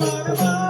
Bye.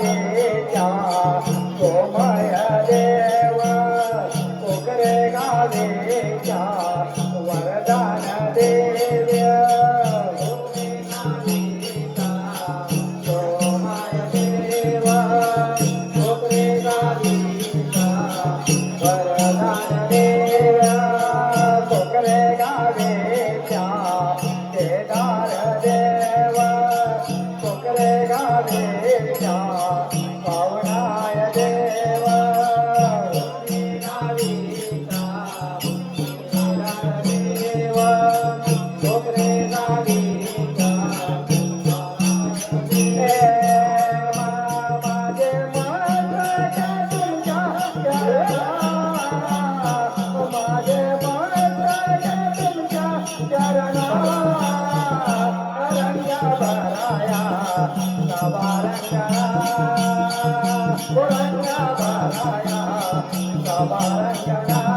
Yeah. Kokare गावेच्या पावनाय Sabarangana, Sabarangana, Sabarangana, Sabarangana, Sabarangana, Sabarangana,